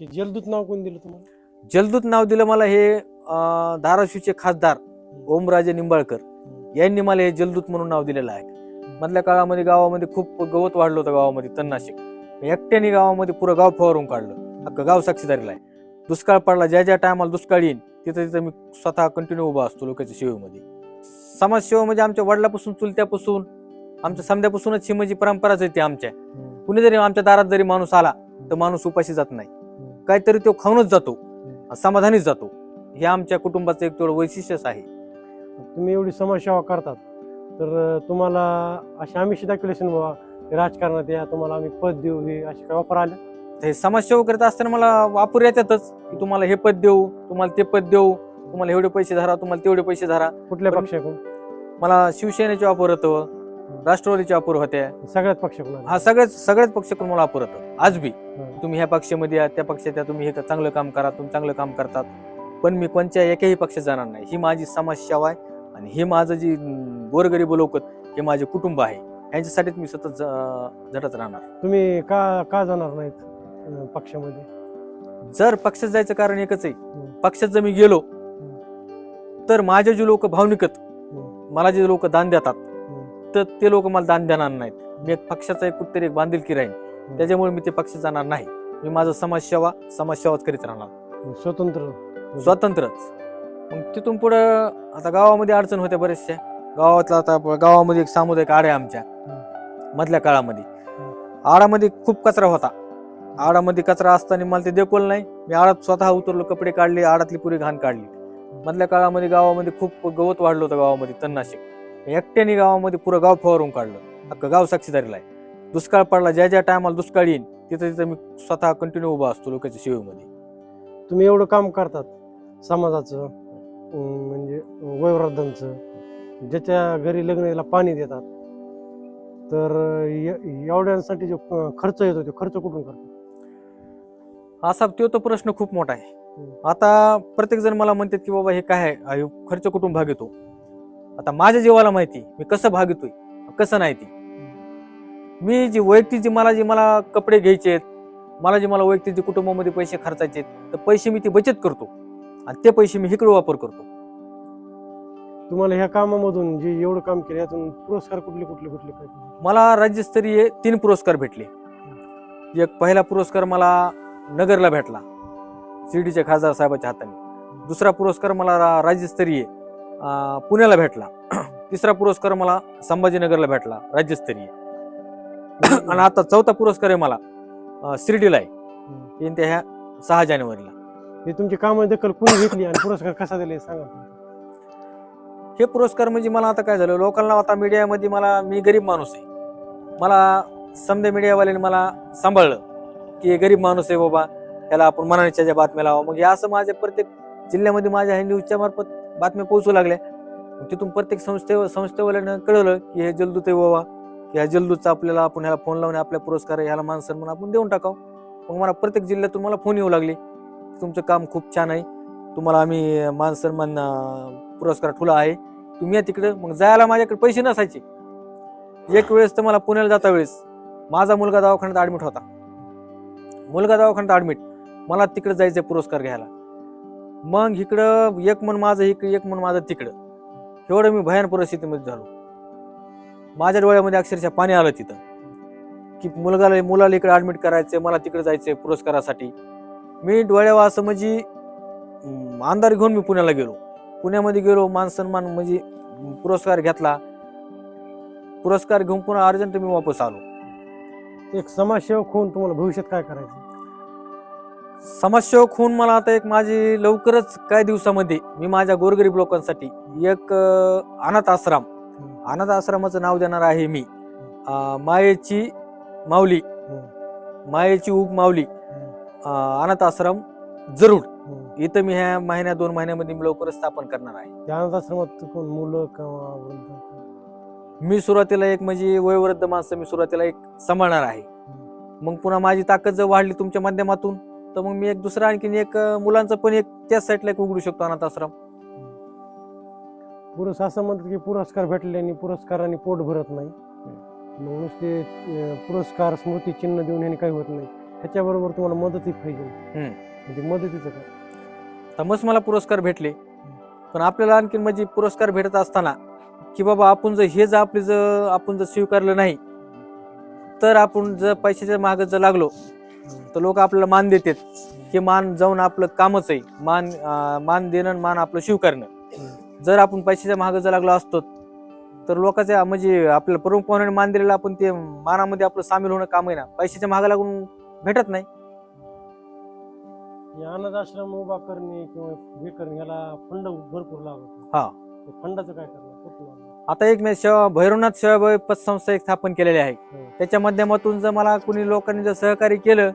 हे जलदूत नाव कोण दिलं तुम्हाला? जलदूत नाव दिलं मला हे अं, धाराशिवचे खासदार ओमराजे निंबाळकर. यांनी मला हे जलदूत म्हणून नाव दिलेलं आहे. मधल्या काळामध्ये गावामध्ये खूप गवत वाढलं होतं गावामध्ये तणनाशक. एकट्याने गावामध्ये पुरं गाव फवारून काढलं. अख्खं गाव साक्षीदारीला आहे. दुष्काळ पडला ज्या ज्या टायमाला दुष्काळ येईन तिथं तिथं मी स्वतः कंटिन्यू उभा असतो लोकांच्या सेवेमध्ये. समाजसेवा म्हणजे आमच्या वडिलापासून चुलत्यापासून आमच्या समध्यापासूनच ही म्हणजे परंपराच आहे ती आमच्या. कुणी जरी आमच्या दारात जरी माणूस आला तर माणूस उपाशी जात नाही. काहीतरी तो खाऊनच जातो समाधानीच जातो. हे आमच्या कुटुंबाचं एक तेवढं वैशिष्ट्यच आहे. तुम्ही एवढी समाजसेवा करतात तर तुम्हाला अशी आमिष दाखवली असेल बाबा हे राजकारणात या तुम्हाला आम्ही पद देऊ हे असे काय वापर आले? हे समाजसेवा करत असताना मला वापर येतातच की तुम्हाला हे पद देऊ तुम्हाला ते पद देऊ तुम्हाला एवढे पैसे धरा तुम्हाला तेवढे पैसे धरा. कुठल्या पक्षाकडून? मला शिवसेनेचे वापर होतं. राष्ट्रवादीचे वापर होते. सगळ्याच आले? हा सगळ्याच सगळ्याच पक्षाकडून मला वापर होतं. आज बी. तुम्ही ह्या पक्षामध्ये या त्या पक्षात या तुम्ही हे चांगलं काम करा तुम्ही चांगलं काम करतात. पण मी कोणत्या एकही पक्षात जाणार नाही. ही माझी समाजसेवा आहे आणि हे माझं जी गोरगरीब लोक हे माझे कुटुंब आहे. यांच्यासाठीच मी सतत झटत राहणार. तुम्ही का का जाणार नाहीत पक्षामध्ये? जर पक्षात जायचं कारण एकच आहे. पक्षात जर मी गेलो तर माझे जे लोक भावनिकत मला जे लोक दान देतात तर ते लोक मला दान देणार नाहीत. मी एक पक्षाचा एक कुठतरी एक बांधिलकी राहीन. त्याच्यामुळे मी ते पक्षात जाणार नाही. मी माझं समाजसेवा समाजसेवाच करीत राहणार. स्वतंत्र. स्वतंत्रच. मग तिथून पुढं आता गावामध्ये अडचण होत्या बरेचशा. गावातला आता गावामध्ये एक सामुदायिक आड आहे आमच्या. मधल्या काळामध्ये. आडामध्ये खूप कचरा होता. आडामध्ये कचरा असताना मला ते देखोल नाही. मी आडात स्वतः उतरलो कपडे काढले आडातली पुरी घाण काढली. मधल्या काळामध्ये गावामध्ये खूप गवत वाढलं होतं गावामध्ये तणनाशक. एकट्याने गावामध्ये पुरं गाव फवारून काढलं. अख्खं गाव साक्षीदारीला आहे. दुष्काळ पडला ज्या ज्या टायमाला दुष्काळ येईन तिथं तिथं मी स्वतः कंटिन्यू उभा असतो लोकांच्या सेवेमध्ये. तुम्ही एवढं काम करतात समाजाचं अं, म्हणजे वयोवृद्धांचं ज्याच्या घरी लग्नाला पाणी देतात तर य- एवढ्यांसाठी जो अं, खर्च येतो तो खर्च कुठून करतात? असा तो तो प्रश्न खूप मोठा आहे. हम्म. आता प्रत्येक जण मला म्हणतात की बाबा हे काय आहे? खर्च कुठून भाग येतो? आता माझ्या जीवाला माहिती मी कसं भाग येतोय कसं नाही ती. मी जी वैयक्तिक जी मला जी मला कपडे घ्यायचे आहेत मला जे मला वैयक्तिक जे कुटुंबामध्ये पैसे खर्चायचे आहेत तर पैसे मी ती बचत करतो. आणि ते पैसे मी इकडे वापर करतो. तुम्हाला ह्या कामामधून जे एवढं काम केलं यातून पुरस्कार कुठले कुठले कुठले काय मला राज्यस्तरीय तीन पुरस्कार भेटले. एक पहिला पुरस्कार मला नगरला भेटला शिर्डीच्या खासदार साहेबाच्या हाताने. दुसरा पुरस्कार मला राज्यस्तरीय पुण्याला भेटला. तिसरा पुरस्कार मला संभाजीनगरला भेटला राज्यस्तरीय. आणि आता चौथा पुरस्कार आहे मला शिर्डीला आहे. येईन त्या ह्या सहा जानेवारीला. हे तुमची कामं दखल कुणी घेतली आणि पुरस्कार कसा दिले सांगा. हे पुरस्कार म्हणजे मला आता काय झालं लोकांना आता मीडियामध्ये मला मी गरीब माणूस आहे. मला समजा मीडियावाल्याने मला सांभाळलं की गरीब माणूस आहे बाबा त्याला आपण मनाच्या ज्या बातम्या लावा. मग हे असं माझ्या प्रत्येक जिल्ह्यामध्ये माझ्या ह्या न्यूजच्या मार्फत बातम्या पोहोचू लागल्या. तिथून प्रत्येक संस्थे संस्थेवाल्यानं कळलं की हे जलदूत आहे बाबा की ह्या जलदूतचा आपल्याला आपण ह्याला फोन लावून आपल्या पुरस्कार आहे, ह्याला मान सन्मान आपण देऊन टाकावं. मग मला प्रत्येक जिल्ह्यातून मला फोन येऊ लागले. तुमचं काम खूप छान आहे. तुम्हाला आम्ही मान सन्मान पुरस्कार ठुला आहे. तुम्ही या तिकडे. मग जायला माझ्याकडे पैसे नसायचे. एक वेळेस तर मला पुण्याला जाता वेळेस माझा मुलगा दवाखान्यात ऍडमिट होता. मुलगा दवाखान्यात ऍडमिट मला तिकडे जायचं पुरस्कार घ्यायला. मग इकडं एक मन माझं इकडे एक मन माझं तिकडं. एवढं मी भयान परिस्थितीमध्ये झालो. माझ्या डोळ्यामध्ये अक्षरशः पाणी आलं तिथं. की मुलगाला मुलाला इकडे ऍडमिट करायचं मला तिकडे जायचं पुरस्कारासाठी. मी डोळ्यावर असं म्हणजे अंधार घेऊन मी पुण्याला गेलो. पुण्यामध्ये गेलो मान सन्मान म्हणजे पुरस्कार घेतला. पुरस्कार घेऊन पुन्हा अर्जंट मी वापस आलो. एक समाजसेवक होऊन तुम्हाला भविष्यात काय करायचं? समाजसेवक होऊन मला आता एक माझी लवकरच काही दिवसामध्ये मी माझ्या गोरगरीब लोकांसाठी एक अनाथ आश्रम. अनाथ आश्रमाचं नाव देणार आहे मी. मायेची माऊली. मायेची उप माऊली. अनाथ आश्रम जरूर. इथं मी ह्या महिन्या दोन महिन्यामध्ये मी लवकरच स्थापन करणार आहे. अनाथ आश्रमात कोण मुलं? मी सुरुवातीला एक म्हणजे वयोवृद्ध माणसं मी सुरुवातीला एक सांभाळणार आहे. मग पुन्हा माझी ताकद जर वाढली तुमच्या माध्यमातून तर मग मी एक दुसरा आणखीन एक मुलांचं पण एक त्याच साईडला एक उघडू शकतो अनाथ आश्रम. पुरुष असं म्हणतात की पुरस्कार भेटल्याने पुरस्काराने पोट भरत नाही. मग नुसते पुरस्कार स्मृती चिन्ह देऊन ह्याने काही होत नाही. ह्याच्याबरोबर तुम्हाला मदतही पाहिजे. म्हणजे मदतीचं काय? तर मस्त मला पुरस्कार भेटले. पण आपल्याला आणखीन म्हणजे पुरस्कार भेटत असताना की बाबा आपण जर हे जर आपले जर आपण जर स्वीकारलं नाही तर आपण जर पैशाच्या मागे जर लागलो तर लोक आपल्याला मान देतात. हे मान जाऊन आपलं कामच आहे. मान मान देणं मान आपलं स्वीकारणं. जर आपण पैशाच्या मागे जर लागलो असतो तर लोकांच्या म्हणजे आपल्याला प्रमुख पाहुण्याने मान दिलेलं आपण ते मानामध्ये आपलं सामील होणं काम आहे ना. पैशाच्या मागे लागून भेटत नाही. अनाथ आश्रम उभा करणे किंवा हे करणे ह्याला फंड भरपूर लागतो हा. फंडाचं काय करणार? आता एक मी सेवा भैरवनाथ सेवाभावी पतसंस्था एक स्थापन केलेली आहे. हम्म. त्याच्या माध्यमातून जर मला कुणी लोकांनी जर सहकार्य केलं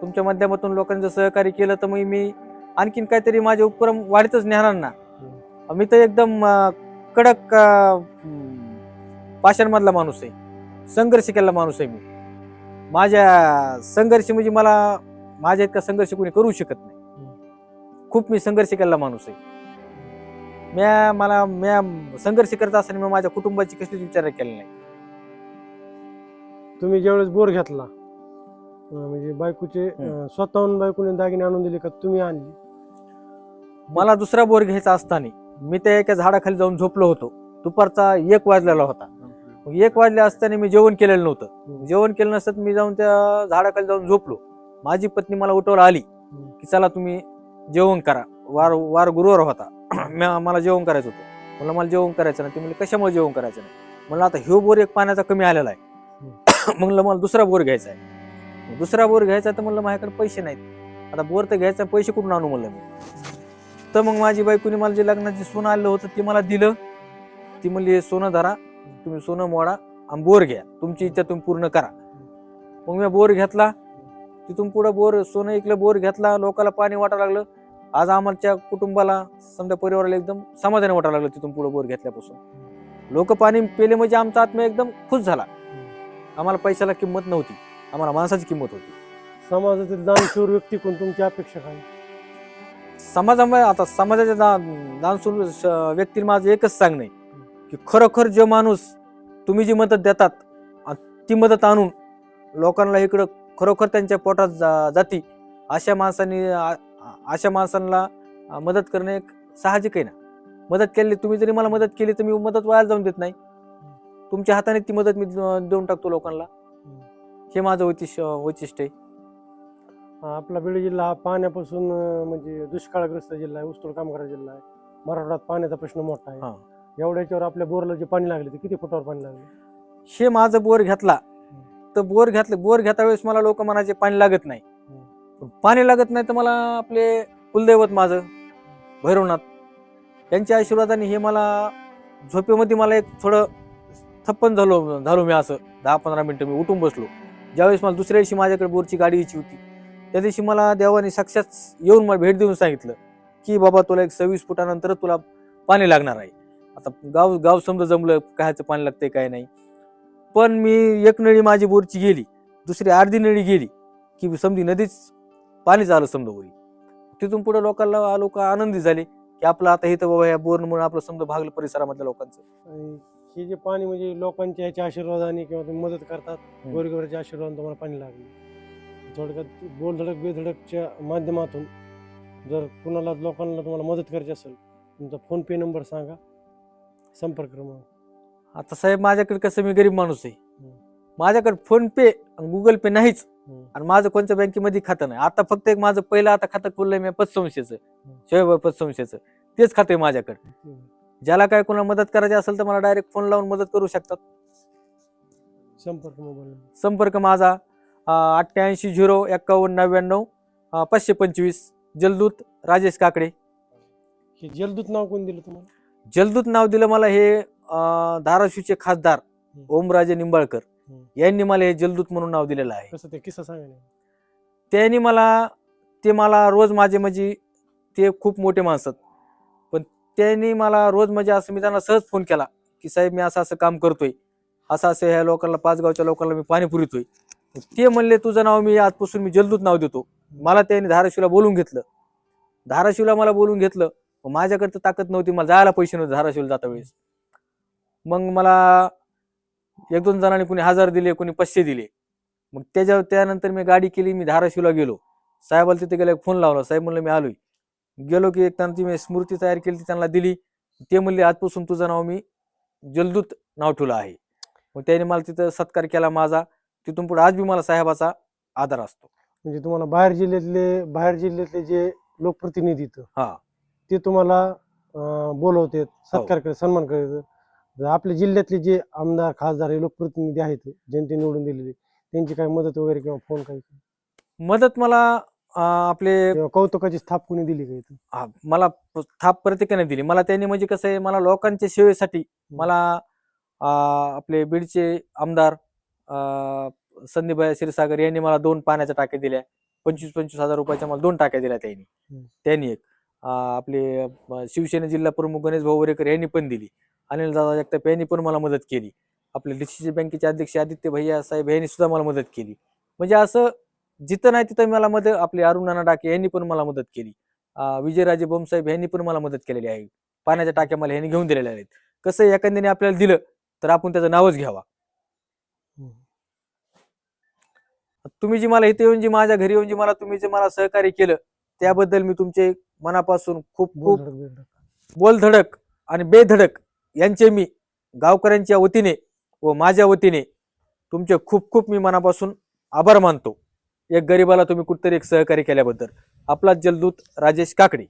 तुमच्या माध्यमातून लोकांनी जर सहकार्य केलं तर मग मी आणखीन काहीतरी माझे उपक्रम वाढतच नेणार ना. मी तर एकदम कडक पाषाणमधला माणूस आहे. संघर्ष केलेला माणूस आहे मी. माझ्या संघर्ष म्हणजे मला माझ्या इतका संघर्ष कोणी करू शकत नाही. खूप मी संघर्ष केलेला माणूस आहे. म्या मला म्या संघर्ष करत असताना मी माझ्या कुटुंबाची कसलीच विचार केला नाही. तुम्ही ज्यावेळेस बोर घेतला अं, म्हणजे बायकोचे अं, स्वतःहून बायकोने दागिने आणून दिले का तुम्ही आणली? मला दुसरा बोर घ्यायचा असताना मी त्या एका झाडाखाली जाऊन झोपलो होतो. दुपारचा एक वाजलेला होता. मग एक वाजले असताना मी जेवण केलेलं नव्हतं. जेवण केलं नसतं मी जाऊन त्या झाडाखाली जाऊन झोपलो. माझी पत्नी मला उठवायला आली की चला तुम्ही जेवण करा. वार वार गुरुवार होता. मला जेवण करायचं होतं. म्हणलं मला जेवण करायचं नाही. ते म्हणले कशामुळे जेवण करायचं नाही? म्हणलं आता ह्यो बोर एक पाण्याचा कमी आलेला आहे. म्हणलं मला दुसरा बोर घ्यायचा आहे. दुसरा बोर घ्यायचा तर म्हणलं माझ्याकडे पैसे नाहीत. आता बोर तर घ्यायचा पैसे कुठून आणू म्हणलं मी? तर मग माझी बायकोनी मला जे लग्नाचे सोनं आलं होतं ते मला दिलं. ती म्हणली "हे सोनं धरा तुम्ही सोनं मोडा आणि बोर घ्या. तुमची इच्छा तुम्ही पूर्ण करा. मग मी बोर घेतला. तिथून पुढे बोर सोनं इकलं बोर घेतला. लोकांना पाणी वाटायला लागलं. आज आमच्या कुटुंबाला समजा परिवाराला एकदम समाधानी वाटायला लागलं तिथून पुढे बोर घेतल्यापासून. लोक पाणी पेले म्हणजे आमचा आत्मा एकदम खुश झाला. आम्हाला पैशाला किंमत नव्हती. आम्हाला माणसाची किंमत होती. समाजातील दानशूर व्यक्ती कोण तुमची अपेक्षा काय? समाजामध्ये आता समाजाच्या दान दानशूर श- व्यक्तीला माझं एकच सांगणं आहे की खरोखर जे माणूस तुम्ही जी मदत देतात आ- ती मदत आणून लोकांना इकडं खरोखर त्यांच्या पोटात जा- जाती अशा माणसांनी आ- अशा माणसांना मदत करणे एक साहजिक आहे ना? मदत केली तुम्ही जरी मला मदत केली तर मी मदत वाया जाऊन देत नाही. तुमच्या हाताने ती मदत मी देऊन टाकतो लोकांना. हे माझं वैशिष्ट्य वैशिष्ट्य आहे. आपला बीड जिल्हा हा पाण्यापासून म्हणजे दुष्काळग्रस्त जिल्हा आहे उस्तूर कामगार जिल्हा आहे. मराठवाड्यात पाण्याचा प्रश्न मोठा. आहे. एवढ्याच्यावर आपल्या बोरला जे पाणी लागले ते किती फुटावर पाणी लागले? हे माझं बोर घेतला. तर बोर घेतलं बोर घेता वेळेस मला लोक म्हणायचे पाणी लागत नाही. पाणी लागत नाही तर मला आपले कुलदैवत माझं भैरवनाथ यांच्या आशीर्वादाने हे मला झोपेमध्ये मला एक थोडं थप्पन झालो झालो मी असं. दहा पंधरा मिनटं मी उठून बसलो. ज्यावेळेस मला दुसऱ्या दिवशी माझ्याकडे बोरची गाडी यायची होती त्या दिवशी मला देवाने साक्षात येऊन मला भेट देऊन सांगितलं की बाबा तुला एक सव्वीस फुटानंतर तुला पाणी लागणार आहे. आता गाव गाव समजा जमलं कायचं पाणी लागतंय काय नाही. पण मी एक नळी माझी बोरची गेली दुसरी अर्धी नळी गेली की समजी नदीच पाणीच आलं समजा वरी तिथून पुढे लोकांना लोक आनंदी झाले की आपलं आता इथं बाबा या बोरमुळे आपलं समजा भागलं परिसरामधल्या लोकांचं आणि हे जे पाणी म्हणजे लोकांच्या ह्याच्या आशीर्वादाने किंवा तुम्ही मदत करतात हम्म. गोरगरीबाच्या आशीर्वादाने तुम्हाला पाणी लागले थोडक्यात बोलधडक बेधडकच्या माध्यमातून जर कुणाला लोकांना तुम्हाला मदत करायची असेल तुमचा फोन पे नंबर सांगा संपर्क क्रमांक आता साहेब माझ्याकडे कसं मी गरीब माणूस आहे. माझ्याकडे फोन पे आणि गुगल पे नाहीच. आणि माझं कोणत्या बँकेमध्ये खातं नाही? आता फक्त एक माझं पहिलं आता खातं खोललंय मी पतसंस्थेचं. शिवाय पतसंस्थेचं. तेच खातं आहे माझ्याकडे. ज्याला काय कोणाला मदत करायची असेल तर मला डायरेक्ट फोन लावून मदत करू शकतात. संपर्क मोबाईल संपर्क माझा अठ्ठ्याऐंशी झिरो एक्कावन्न नव्याण्णव पाचशे पंचवीस जलदूत राजेश काकडे. हे जलदूत नाव कोण दिलं तुम्हाला? जलदूत नाव दिलं मला हे धाराशिवचे खासदार ओमराजे निंबाळकर. यांनी मला हे जलदूत म्हणून नाव दिलेलं आहे. कसं ते किस्सा सांगा ना. त्यांनी मला ते मला रोज माझे म्हणजे ते खूप मोठे माणसं आहेत. पण त्यांनी मला रोज म्हणजे असं मी त्यांना सहज फोन केला की साहेब मी असं असं काम करतोय. असं असं ह्या लोकांना पाच गावच्या लोकांना मी पाणी पुरवतोय. ते म्हणले तुझं नाव मी आजपासून मी जलदूत नाव देतो. मला त्यांनी धाराशिवला बोलून घेतलं. धाराशिवला मला बोलून घेतलं. माझ्याकडे तर ताकद नव्हती. मला जायला पैसे नव्हते धाराशिवला जाता वेळेस. मग मला एक दोन जणांनी कोणी हजार दिले कोणी पाचशे दिले. मग त्याच्या त्यानंतर मी गाडी केली मी धाराशिवला गेलो. साहेबाला तिथे गेला फोन लावला. साहेब म्हणलं मी आलोय. गेलो की एक त्यांना मी स्मृती तयार केली ती त्यांना दिली. ते म्हणले आजपासून तुझं नाव मी जलदूत नाव ठेवलं आहे. मग त्याने मला तिथं सत्कार केला माझा. तिथून पुढे आज बी मला साहेबाचा आदर असतो. म्हणजे तुम्हाला बाहेर जिल्ह्यातले बाहेर जिल्ह्यातले जे लोकप्रतिनिधी इथं, हा. ते तुम्हाला अं, बोलवतात सत्कार करतात सन्मान आपल्या जिल्ह्यातले जे आमदार खासदार हे लोकप्रतिनिधी आहेत जनते निवडून दिलेले त्यांची काही मदत वगैरे किंवा फोन काही? मदत मला अं, आपले किंवा कौतुकाची स्थाप कोणी दिली का इथं? हा, मला प- थाप प्रत्येकाने दिली. मला त्यांनी म्हणजे कसं आहे मला लोकांच्या सेवेसाठी मला अं, आपले बीडचे आमदार अं, संदीपभाई क्षीरसागर यांनी मला दोन पाण्याच्या टाक्या दिल्या. पंचवीस पंचवीस हजार रुपयाच्या मला दोन टाक्या दिल्या त्यांनी. हम्म. त्यांनी एक अं, आपले अं, शिवसेना जिल्हा प्रमुख गणेश भाऊ वरेकर यांनी पण दिली. अनिल दादा जगताप यांनी पण मला मदत केली. आपले डीसीसी बँकेचे अध्यक्ष आदित्य भैया साहेब यांनी सुद्धा मला मदत केली. म्हणजे असं जिथं नाही तिथं मला मदत आपले अरुण नाना डाके यांनी पण मला मदत केली. विजयराजे बोमसाहेब यांनी पण मला मदत केलेली आहे. पाण्याच्या टाक्या मला यांनी घेऊन दिलेल्या आहेत. कसं एखाद्याने आपल्याला दिलं तर आपण त्याचं नावच घ्यावा. तुम्ही जी मला इथे येऊन जी माझ्या घरी येऊन जी मला तुम्ही जे मला सहकार्य केलं त्याबद्दल मी तुमचे मनापासून खूप खूप. बोलधडक आणि बेधडक यांचे मी गावकऱ्यांच्या वतीने व माझ्या वतीने तुमचे खूप खूप मी मनापासून आभार मानतो. एक गरीबाला तुम्ही कुठतरी एक सहकार्य केल्याबद्दल. आपला जलदूत राजेश काकडे.